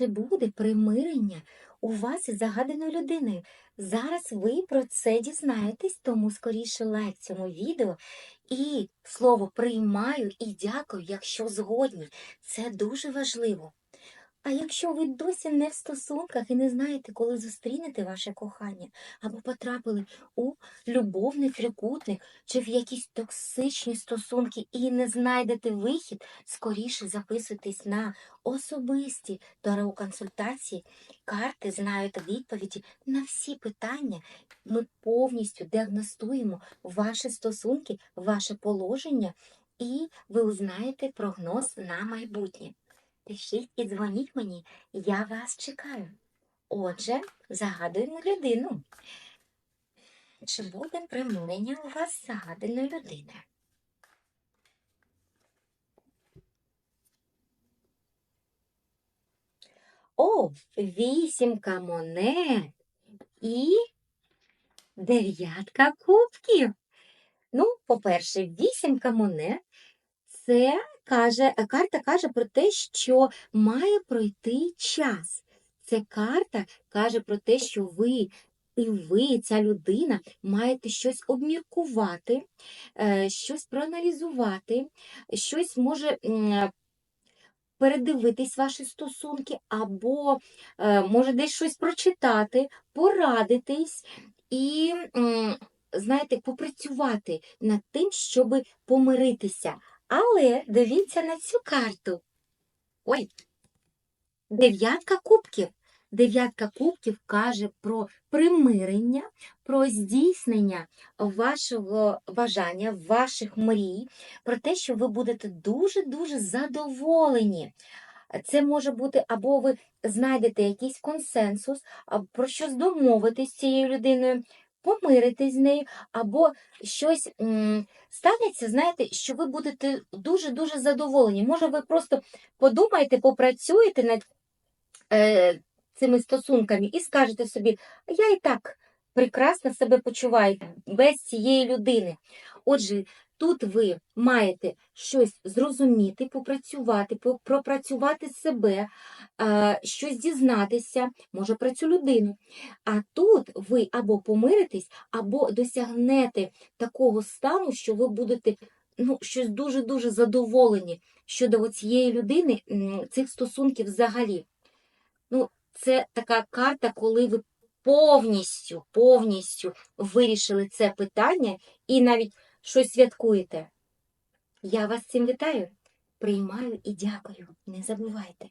Чи буде примирення у вас із загаданою людиною? Зараз ви про це дізнаєтесь, тому скоріше лайк цьому відео і слово приймаю і дякую, якщо згодні. Це дуже важливо. А якщо ви досі не в стосунках і не знаєте, коли зустрінете ваше кохання, або потрапили у любовний трикутник чи в якісь токсичні стосунки і не знайдете вихід, скоріше записуйтесь на особисті консультації. Карти знають відповіді на всі питання. Ми повністю діагностуємо ваші стосунки, ваше положення, і ви узнаєте прогноз на майбутнє. Пишіть і дзвоніть мені, я вас чекаю. Отже, загадуємо людину. Чи буде примирення у вас загаданої людини? О, вісімка монет і дев'ятка кубків. Ну, по-перше, вісімка монет це каже, карта каже про те, що має пройти час. Ця карта каже про те, що ви і ви, ця людина, маєте щось обміркувати, е, щось проаналізувати, щось може передивитись ваші стосунки, або е, може десь щось прочитати, порадитись і, знаєте, попрацювати над тим, щоб помиритися. Але дивіться на цю карту. Ой, дев'ятка кубків. Дев'ятка кубків каже про примирення, про здійснення вашого бажання, ваших мрій, про те, що ви будете дуже-дуже задоволені. Це може бути або ви знайдете якийсь консенсус, або про щось домовитись з цією людиною, помиритись з нею, або щось м, станеться, знаєте, що ви будете дуже-дуже задоволені. Може, ви просто подумаєте, попрацюєте над е, цими стосунками і скажете собі, я і так прекрасно себе почуваю без цієї людини. Отже, тут ви маєте щось зрозуміти, попрацювати, пропрацювати себе, щось дізнатися, може про цю людину. А тут ви або помиритесь, або досягнете такого стану, що ви будете ну, щось дуже-дуже задоволені щодо цієї людини, цих стосунків взагалі. Ну, це така карта, коли ви повністю, повністю вирішили це питання і навіть щось святкуєте. Я вас цим вітаю, приймаю і дякую. Не забувайте.